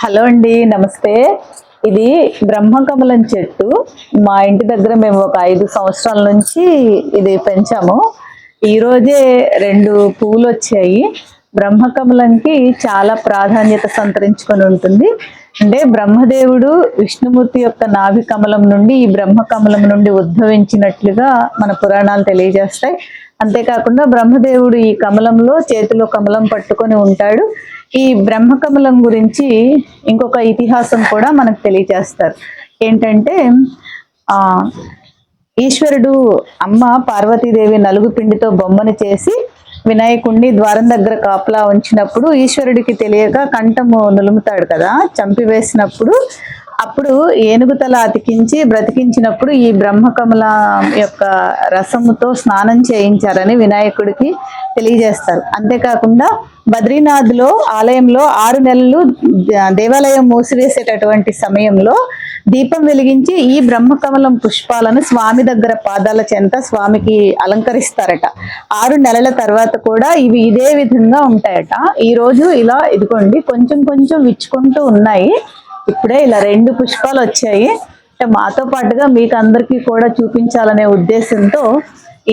Hello అండి నమస్తే. ఇది బ్రహ్మకమలం చెట్టు. మా ఇంటి దగ్గర మేము ఒక ఐదు సంవత్సరాల నుంచి ఇది పెంచాము. ఈ రోజే రెండు పూలు వచ్చాయి బ్రహ్మకమలంకి చాలా ప్రాధాన్యత సంతరించుకొని ఉంటుంది. అంటే బ్రహ్మదేవుడు విష్ణుమూర్తి యొక్క నాభి కమలం నుండి ఈ బ్రహ్మకమలం నుండి ఉద్భవించినట్లుగా మన పురాణాలు తెలియజేస్తాయి. అంతేకాకుండా బ్రహ్మదేవుడు ఈ కమలంలో చేతిలో కమలం పట్టుకొని ఉంటాడు. ఈ బ్రహ్మకమలం గురించి ఇంకొక ఇతిహాసం కూడా మనకు తెలియజేస్తారు. ఏంటంటే ఆ ఈశ్వరుడు అమ్మ పార్వతీదేవి నలుగు పిండితో బొమ్మను చేసి వినాయకుడిని ద్వారం దగ్గర కాపలా ఉంచినప్పుడు ఈశ్వరుడికి తెలియక కంఠము నులుముతాడు కదా చంపివేసినప్పుడు అప్పుడు ఏనుగు తల అతికించి బ్రతికించినప్పుడు ఈ బ్రహ్మకమల యొక్క రసముతో స్నానం చేయించారని వినాయకుడికి తెలియజేస్తారు. అంతేకాకుండా బద్రీనాథ్లో ఆలయంలో ఆరు నెలలు దేవాలయం మూసివేసేటటువంటి సమయంలో దీపం వెలిగించి ఈ బ్రహ్మకమలం పుష్పాలను స్వామి దగ్గర పాదాల చెంత స్వామికి అలంకరిస్తారట. ఆరు నెలల తర్వాత కూడా ఇవి ఇదే విధంగా ఉంటాయట. ఈరోజు ఇలా ఇదిగోండి కొంచెం కొంచెం విచ్చుకుంటూ ఉన్నాయి. ఇప్పుడే ఇలా రెండు పుష్పాలు వచ్చాయి. అంటే మాతో పాటుగా మీకు అందరికీ కూడా చూపించాలనే ఉద్దేశంతో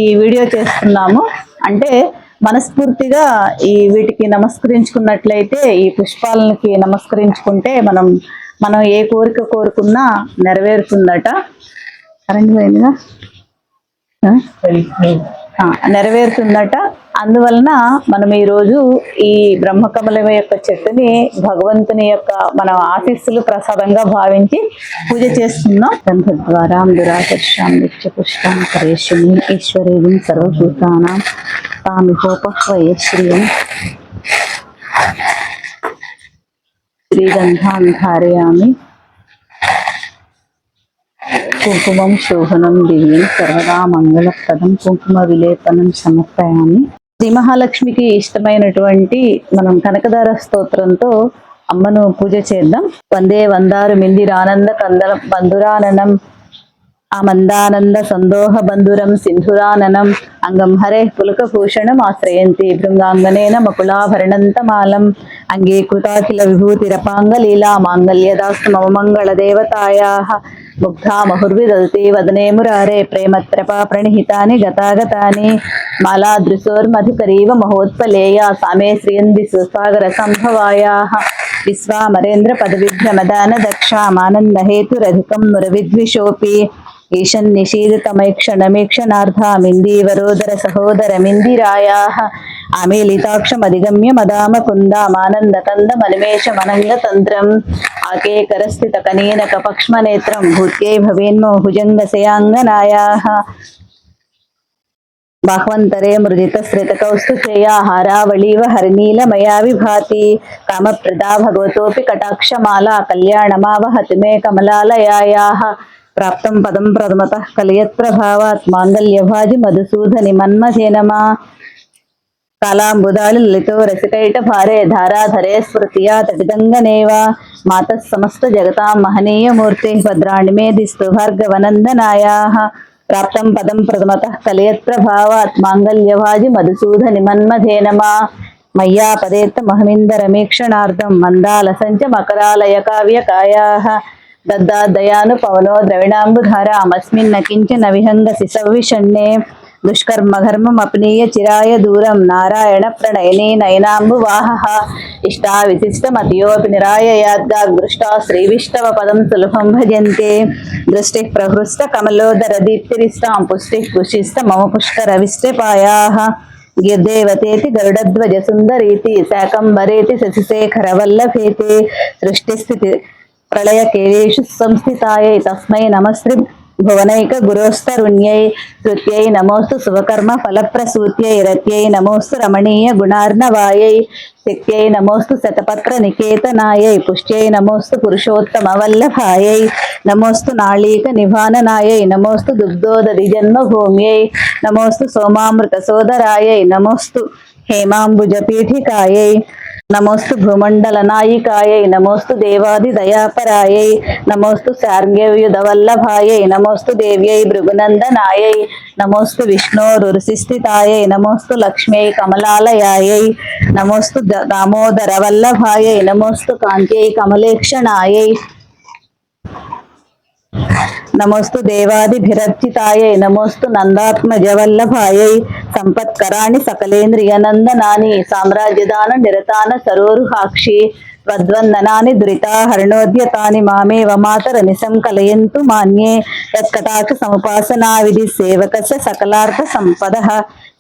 ఈ వీడియో చేస్తున్నాము. అంటే మనస్ఫూర్తిగా ఈ వీటికి నమస్కరించుకున్నట్లయితే ఈ పుష్పాలకి నమస్కరించుకుంటే మనం మనం ఏ కోరిక కోరుకున్నా నెరవేరుతుందట. కరెంట్ పోయిందిగా నెరవేరుతుందట. అందువలన మనం ఈరోజు ఈ బ్రహ్మకమలం యొక్క చెట్టుని భగవంతుని యొక్క మన ఆశీస్సులు ప్రసాదంగా భావించి పూజ చేస్తున్నాం. గంధద్వారాం దురాకర్షాం నిత్య పుష్పం కరేషిణి ఈశ్వరీం సర్వభూతానాం తామిహోపహ్వయ శ్రియం శ్రీగంధాం ధారయామి కుంకుమం శోభనం దివ్యం సర్వదా మంగళప్రదం. కుంకుమ విలేపనం సమర్పయాన్ని శ్రీ మహాలక్ష్మికి ఇష్టమైనటువంటి మనం కనకదార స్తోత్రంతో అమ్మను పూజ చేద్దాం. వందే వందారు మిందిరానంద కందలం బంధురాననం. మందానంద సందోహ బంధురం సింధురాననం. అంగం హరే పులకభూషణం ఆశ్రయంతి భృంగాంగనేన మకులాభరణంతమాలం. అంగీకృతాఖిల విభూతిరపాంగ లీలా మాంగళ్యదాస్తు మమ మంగళ దేవతాయా. ముగ్ధా మహుర్విదల్తి వదనే మురారే ప్రేమత్రపా ప్రణిహితాని గతాగతాని మాలాదృశోర్మధుకరీవ మహోత్పలేయ సామే శ్రీయంది సుసాగర సంభవాయా విశ్వామరేంద్ర పదవిభ్రమదాన దక్షామానందహేతురధికం మురవిద్విషోపి ఈశన్ నిషీదితమైక్షణమీక్షణార్థామిందీవరోదర సహోదరమిందిరాయాः ఆమేలితాక్షమధిగమ్య మదామకుందామానంద కందమనిమేష మనంగ తంత్రం ఆకేకరస్థిత కనీన కపక్ష్మనేత్రం భూత్యై భవేన్మో భుజంగశయాంగనాయాः బాహ్వంతరే మృదిత శ్రితకౌస్తుచేయా హారావళీవ హరినీలమయా విభాతి కామప్రదా భగవతోపి కటాక్షమాలా కళ్యాణమావహతి మే కమలాలయాయాः ప్రాప్తం పదం ప్రథమత కలియత్ ప్రభావాత్ మాంగళ్యభాజి మధుసూదని మన్మథేనమా కాలాంబుదాళి లలితో రసికైట భారే ధారాధరే స్మృతియా తటిదంగనేవా మాత సమస్త జగతాం మహనీయమూర్తి భద్రాణి మేధిస్తు భార్గవనందనాయాः. ప్రాప్తం పదం ప్రథమత కలయత్ప్రభావాత్ మాంగళ్యభాజి మధుసూదని మన్మథేనమా మయ్యా పదేత్తమహమిందరమీక్షణార్థం మందాల సంచ మకరాలయ కావ్యకాయా. దద్దాదయాను పవనో ద్రవిణాంబుధారామస్మిన్న కించన విహంగసి సవ్విషణ్ణే దుష్కర్మఘర్మమప్నీయ చిరాయ దూరం నారాయణ ప్రణయనే నయనాంబువాహ ఇష్టా విశిష్టమతియోపి నిరాయయాద్దాగృష్టా శ్రీవిష్టవ పదం సులభం భజంతే దృష్టి ప్రహృష్ట కమలోదర దీప్తిరిష్టాం పుష్టి పుషిష్ట మమ పుష్కరవిష్టపాయాः గిర్దేవతేతి గరుడధ్వజ సుందరీతి శాకంబరేతి శశిశేఖర వల్లభేతి సృష్టిస్థితి ప్రళయ కేలేషు సంస్థితాయై తస్మై నమశ్రీ భువనైక గురోస్తరుణ్యై శృత్యై నమోస్తు శుభకర్మ ఫలప్రసూత్యై రత్యై నమోస్తు రమణీయ గుణార్ణవాయై శక్త్యై నమోస్తు శతపత్ర నికేతనాయై పుష్ట్యై నమోస్తు పురుషోత్తమ వల్లభాయై నమోస్తు నాళీక నిభాననాయై నమోస్తు దుగ్ధోదధి జన్మభూమ్యై నమోస్తు సోమామృత సోదరాయై నమోస్తు హేమాంబుజపీఠికాయై నమోస్తు భూమండల నాయికాయై నమోస్తు దేవాది దయాపరాయై నమోస్తు శార్ంగవ్యుధవల్లభాయై నమోస్తు దేవ్యై భృగునందనాయై నమోస్తు విష్ణోరుసిస్థితాయై నమోస్తు లక్ష్మీ కమలాలయాయై నమోస్తు దామోదర వల్లభాయై నమోస్తు కాంత్యై కమలేక్షణాయై నమోస్తు దేవాదిభిరర్చితాయై నమోస్తు నందాత్మజవల్లభాయై సంపత్కరాణి సకలేంద్రియనందనాని సామ్రాజ్యదాన నిరతాన సరోరుహాక్షి వద్వందనాని దురితాహరణోద్యతాని మామేవ మాతర నిశం కలయంతు మాన్యే యత్కటాక్ష సముపాసనా విధి సేవకస్య సకలార్థ సంపద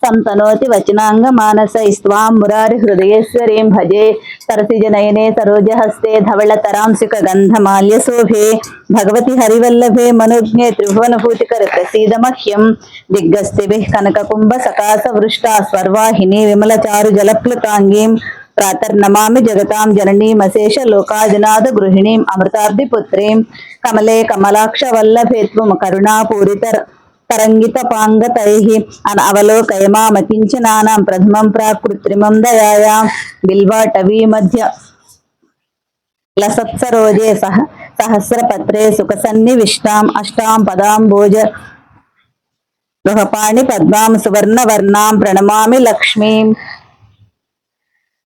సంతనోతి వచనాంగ మానస ఇస్వాం మురారి హృదయేశ్వరీం భజే సరసిజనయనే సరోజహస్తే ధవళతరాంసిక గంధమాల్య శోభే భగవతి హరివల్లభే మనుజ్ఞే త్రిభువనభూతికర ప్రసీద మహ్యం దిగ్గస్తిభిః కనకకుంభ సకాస వృష్టా స్వర్వాహిని విమలచారు జలప్లుతాంగీం ప్రాతర్నమామి జగతాం జననీం అశేష లోకాజనాథ గృహిణీం అమృతాబ్ది పుత్రీం కమలే కమలాక్ష వల్లభేత్వం కరుణాపూరిత తరంగిత పాంగతై అన అవలోకయమామకించనానాం ప్రథమం ప్రాకృత్రిమం దయాయా బిల్వాటవీ మధ్య లసత్సరోజే సహ సహస్రపత్రే సుఖసన్నివిష్టాం అష్టాం పదాం భోజ గృహపాణి పద్మాం సువర్ణవర్ణాం ప్రణమామి లక్ష్మీం.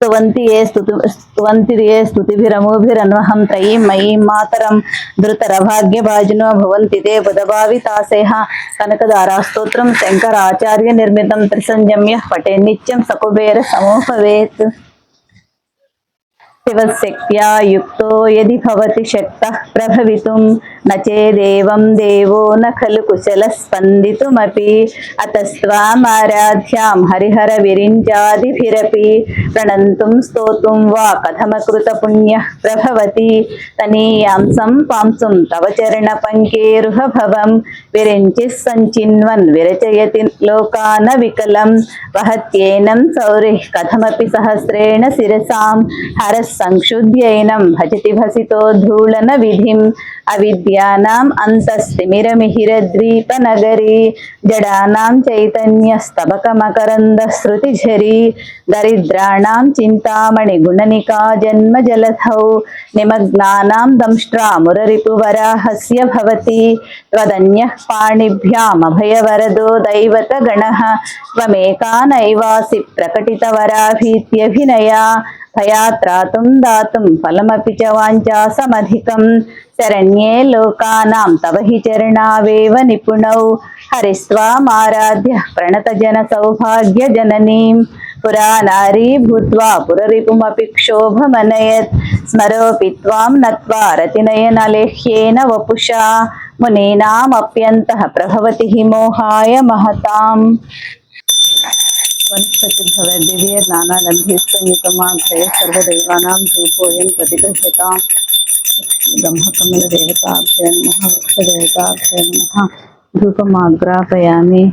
స్తువంతి ఏ స్తుతి స్తువంతి ఏ స్తుతిభిరమోభిరన్వహం త్రయీం మయీం మాతరం. ధృతరభాగ్యభాజినో భవంతి తే బుధభావితాసేహ. కనకదారా స్తోత్రం శంకరాచార్య నిర్మితం త్రిసంజమ్య పటే నిత్యం సకుబేర సమోభవేత్ శివశక్త్యా యుక్తో యది భవతి శక్త ప్రభవితుం నచేదేవం దేవో న ఖలు కుశల స్పందితుమపి అతస్వామారాధ్యాం హరిహర విరించాదిభిరపి ప్రణంతుం స్తోతుం వా కథమకృత పుణ్య ప్రభవతి తనీయాంసం పాంసుం తవ చరణ పంకేరుహభవం విరించి సంచిన్వన్ విరచయతి లోకాన వికలం వహత్యేనం సౌరి కథమపి సహస్రేణ శిరసాం హరస్ संक्षुद्यैनं भजति भसितो धूलनविधिम् अविद्यानाम् अन्तस्तिमिरमिहिरद्वीपनगरी जडानां चैतन्यस्तबकमकरन्दश्रुतिझरी दरिद्राणां चिन्तामणिगुणनिका जन्मजलधौ निमग्नानां दंष्ट्रामुररिपुवराहस्य भवति दैवत गण दैवतगणः, त्वमेका नैवासि प्रकटितवराभीत्यभिनया భయాత్రాతుం దాతుం ఫలమపి చ వాంఛాసమధికం శరణ్యే లోకానాం తవ హి చరణావేవ నిపుణౌ. హరిస్వామారాధ్య ప్రణతజన సౌభాగ్య జననీం. పురా నారీ భూత్వా పురరిపుమపి క్షోభమనయత్. స్మరోపి త్వాం నత్వా రతినయనలేహ్యేన వపుషా. మునీనామప్యంత ప్రభవతి మోహాయ మహతాం. महताम् वनस्पतिर्भवद्दिव्यर्नानागन्धीस्तनितमाघ्रये सर्वदैवानां धूपोऽयं प्रतिगृह्यताम्। ब्रह्मकमलदेवताभ्य नमः वृक्षदेवताभ्य नमः। धूपमाग्रापयामि।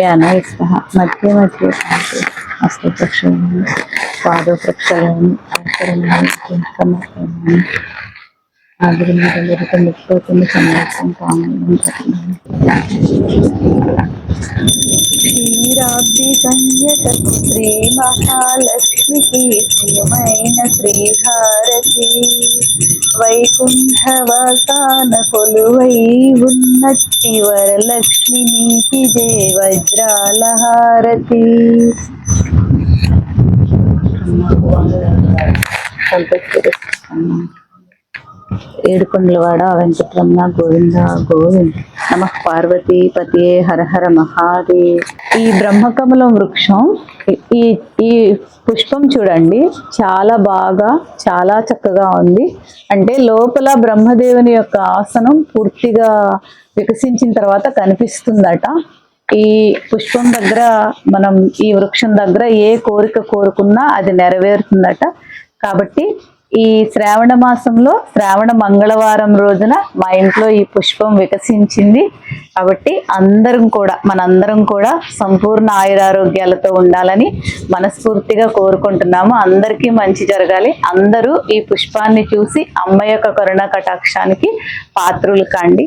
प्यानो स्तः मध्ये मध्ये खादतु अस्तु प्रक्षालयामि పాద ప్రక్షాళన సమర్పణ ఆగ్రహ ముక్తోతుంది సమర్పణ శ్రీ మహాలక్ష్మికి ప్రియమైన శ్రీహారతి వైకుంఠవాసాన కొలువై ఉన్నట్టి వరలక్ష్మి నీకి జయ వజ్రాల హారతి ఏడుకొండలవాడ వెంకటరమణ గోవింద గోవింద. నమ పార్వతి పతియే హరహర మహాదేవ్. ఈ బ్రహ్మకమలం వృక్షం ఈ ఈ పుష్పం చూడండి చాలా బాగా చాలా చక్కగా ఉంది. అంటే లోపల బ్రహ్మదేవుని యొక్క ఆసనం పూర్తిగా వికసించిన తర్వాత కనిపిస్తుందట. ఈ పుష్పం దగ్గర మనం ఈ వృక్షం దగ్గర ఏ కోరిక కోరుకున్నా అది నెరవేరుతుందట. కాబట్టి ఈ శ్రావణ మాసంలో శ్రావణ మంగళవారం రోజున మా ఇంట్లో ఈ పుష్పం వికసించింది. కాబట్టి అందరం కూడా మనందరం కూడా సంపూర్ణ ఆయురారోగ్యాలతో ఉండాలని మనస్ఫూర్తిగా కోరుకుంటున్నాము. అందరికీ మంచి జరగాలి. అందరూ ఈ పుష్పాన్ని చూసి అమ్మ యొక్క కరుణ కటాక్షానికి పాత్రులు కాండి.